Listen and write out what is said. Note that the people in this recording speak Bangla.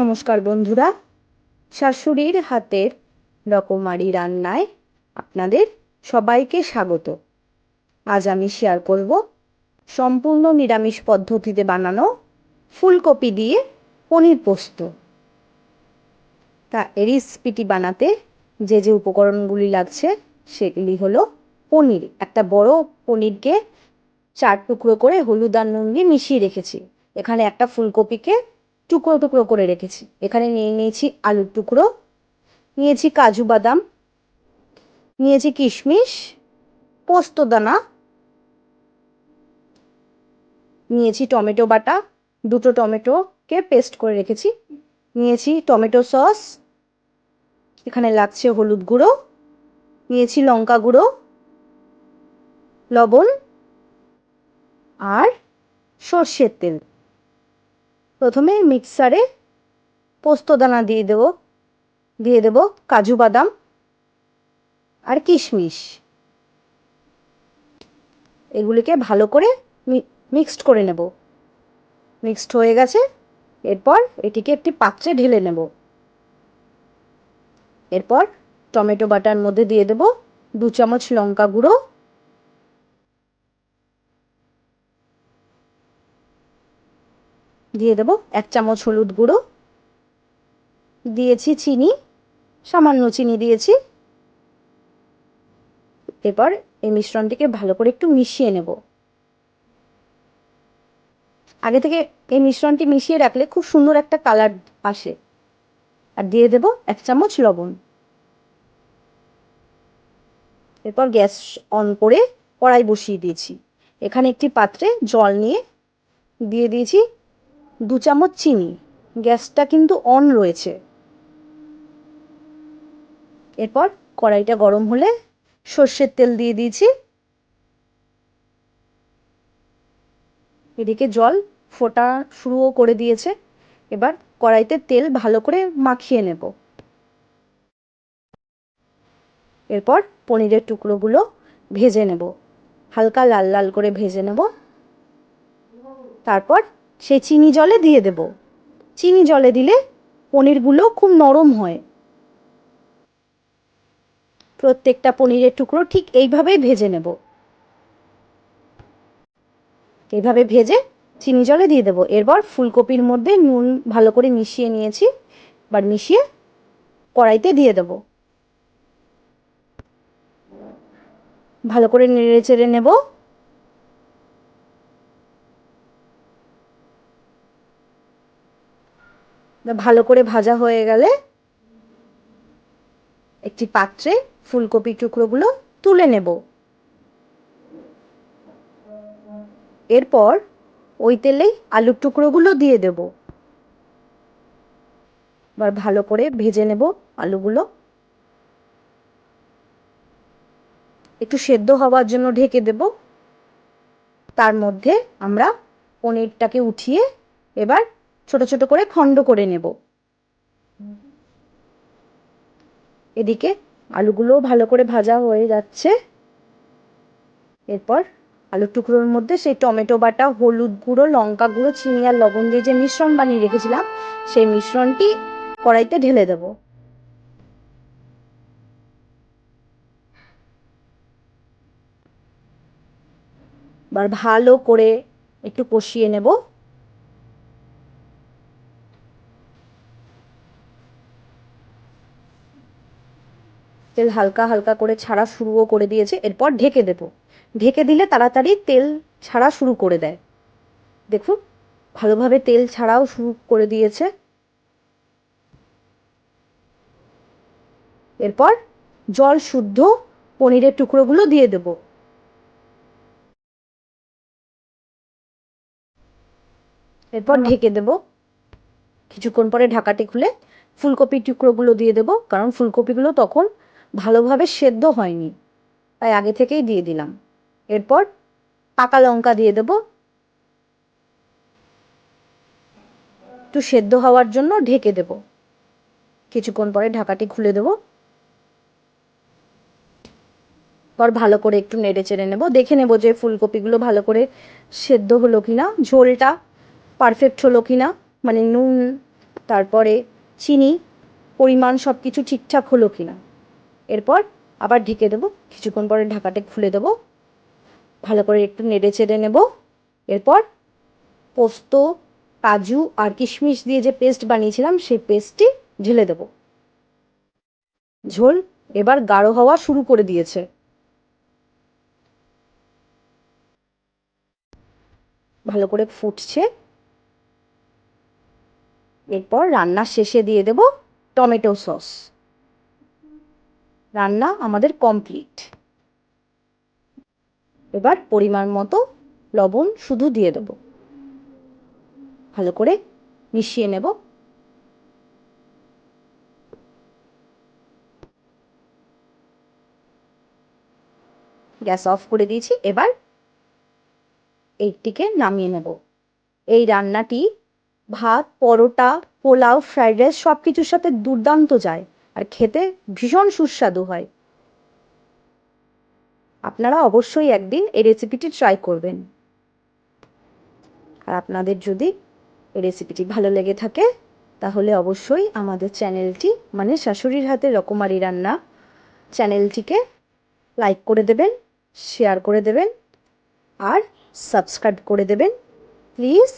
নমস্কার বন্ধুরা, শাশুড়ির হাতের রকমারি রান্নায় আপনাদের সবাইকে স্বাগত। আজ আমি শেয়ার করব সম্পূর্ণ নিরামিষ পদ্ধতিতে বানানো ফুলকপি দিয়ে পনির পোস্ত। তা রেসিপিটি বানাতে যে যে উপকরণগুলি লাগছে সেগুলি হলো পনির। একটা বড় পনিরকে চার টুকরো করে হলুদ আর নুন দিয়ে মিশিয়ে রেখেছি। এখানে একটা ফুলকপিকে টুকরো টুকরো করে রেখেছি। এখানে নিয়ে নিয়েছি আলুর টুকরো, নিয়েছি কাজু বাদাম, নিয়েছি কিশমিশ, পোস্ত দানা, নিয়েছি টমেটো বাটা, দুটো টমেটোকে পেস্ট করে রেখেছি। নিয়েছি টমেটো সস, এখানে লাগছে হলুদ গুঁড়ো, নিয়েছি লঙ্কা গুঁড়ো, লবণ আর সর্ষের তেল। প্রথমে মিক্সারে পোস্তদানা দিয়ে দেব দিয়ে দেব কাজু বাদাম আর কিশমিশ। এগুলিকে ভালো করে মিক্সড করে নেব। মিক্সড হয়ে গেছে, এরপর এটিকে একটি পাত্রে ঢেলে নেব। এরপর টমেটো বাটার মধ্যে দিয়ে দেব দু চামচ লঙ্কা গুঁড়ো দিয়ে দেবো এক চামচ হলুদ গুঁড়ো। দিয়েছি চিনি, সামান্য চিনি দিয়েছি। এরপর এই মিশ্রণটিকে ভালো করে একটু মিশিয়ে নেব। আগে থেকে এই মিশ্রণটি মিশিয়ে রাখলে খুব সুন্দর একটা কালার আসে। আর দিয়ে দেব এক চামচ লবণ। এরপর গ্যাস অন করে কড়াই বসিয়ে দিয়েছি। এখানে একটি পাত্রে জল নিয়ে দিয়ে দিয়েছি দু চামচ চিনি। গ্যাসটা কিন্তু অন রয়েছে। এরপর কড়াইটা গরম হলে সর্ষের তেল দিয়ে দিয়েছি। এদিকে জল ফোটা শুরুও করে দিয়েছে। এবার কড়াইতে তেল ভালো করে মাখিয়ে নেব। এরপর পনিরের টুকরোগুলো ভেজে নেব। হালকা লাল লাল করে ভেজে নেব। তারপর সেই চিনি জলে দিয়ে দেব। চিনি জলে দিলে পনিরগুলো খুব নরম হয়। প্রত্যেকটা পনিরের টুকরো ঠিক এইভাবেই ভেজে নেব। এইভাবে ভেজে চিনি জলে দিয়ে দেবো। এরপর ফুলকপির মধ্যে নুন ভালো করে মিশিয়ে নিয়েছি এবার মিশিয়ে কড়াইতে দিয়ে দেব। ভালো করে নেড়ে চেড়ে নেব। ভালো করে ভাজা হয়ে গেলে একটি পাত্রে ফুলকপি টুকরোগুলো তুলে নেব। এরপর ওই তেলেই আলুর টুকরোগুলো দিয়ে দেব। এবার ভালো করে ভেজে নেব আলুগুলো। একটু সেদ্ধ হওয়ার জন্য ঢেকে দেব। তার মধ্যে আমরা পনিরটাকে উঠিয়ে এবার ছোট ছোট করে খণ্ড করে নেব। এদিকে আলুগুলোও ভালো করে ভাজা হয়ে যাচ্ছে। এরপর আলুর টুকরোর মধ্যে সেই টমেটো বাটা, হলুদ গুঁড়ো, লঙ্কা গুঁড়ো, চিনি আর লবণ দিয়ে যে মিশ্রণ বানিয়ে রেখেছিলাম, সেই মিশ্রণটি কড়াইতে ঢেলে দেব। এবার ভালো করে একটু কষিয়ে নেব। তেল হালকা হালকা করে ছাড়া শুরুও করে দিয়েছে, এরপর ঢেকে দেব। ঢেকে দিলে তাড়াতাড়ি তেল ছাড়া শুরু করে দেয়। দেখুন, ভালোভাবে তেল ছাড়াও শুরু করে দিয়েছে। এরপর জল শুদ্ধ পনিরের টুকরোগুলো দিয়ে দেব। এরপর ঢেকে দেব। কিছুক্ষণ পরে ঢাকাটি খুলে ফুলকপির টুকরোগুলো দিয়ে দেব, কারণ ফুলকপিগুলো তখন ভালোভাবে সেদ্ধ হয়নি। তাই আগে থেকেই দিয়ে দিলাম। এরপর পাকা লঙ্কা দিয়ে দেব। একটু সেদ্ধ হওয়ার জন্য ঢেকে দেব। কিছুক্ষণ পরে ঢাকাটি খুলে দেব। পর ভালো করে একটু নেড়ে চেড়ে নেব। দেখে নেব যে ফুলকপিগুলো ভালো করে সেদ্ধ হলো কি না ঝোলটা পারফেক্ট হলো কি না মানে নুন, তারপরে চিনি, পরিমাণ সব কিছু ঠিকঠাক হলো কি না এরপর আবার ঢেকে দেবো। কিছুক্ষণ পরে ঢাকাটা খুলে দেবো। ভালো করে একটু নেড়ে চেড়ে নেব। এরপর পোস্ত, কাজু আর কিশমিশ দিয়ে যে পেস্ট বানিয়েছিলাম, সেই পেস্টটি ঢেলে দেব। ঝোল এবার গাঢ় হওয়া শুরু করে দিয়েছে। ভালো করে ফুটছে। এরপর রান্নার শেষে দিয়ে দেব টমেটো সস। রান্না আমাদের কমপ্লিট এবার পরিমাণ মতো লবণ শুধু দিয়ে দেব। ভালো করে মিশিয়ে নেব। গ্যাস অফ করে দিয়েছি। এবার এইটিকে নামিয়ে নেব। এই রান্নাটি ভাত, পরোটা, পোলাও, ফ্রাইড রাইস সব কিছুর সাথে দুর্দান্ত যায়। আর খেতে ভীষণ সুস্বাদু হয়। আপনারা অবশ্যই একদিন এই রেসিপিটি ট্রাই করবেন। আর আপনাদের যদি এই রেসিপিটি ভালো লেগে থাকে, তাহলে অবশ্যই আমাদের চ্যানেলটি মানে শাশুড়ির হাতে রকমারি রান্না চ্যানেলটিকে লাইক করে দেবেন শেয়ার করে দেবেন, আর সাবস্ক্রাইব করে দেবেন। প্লিজ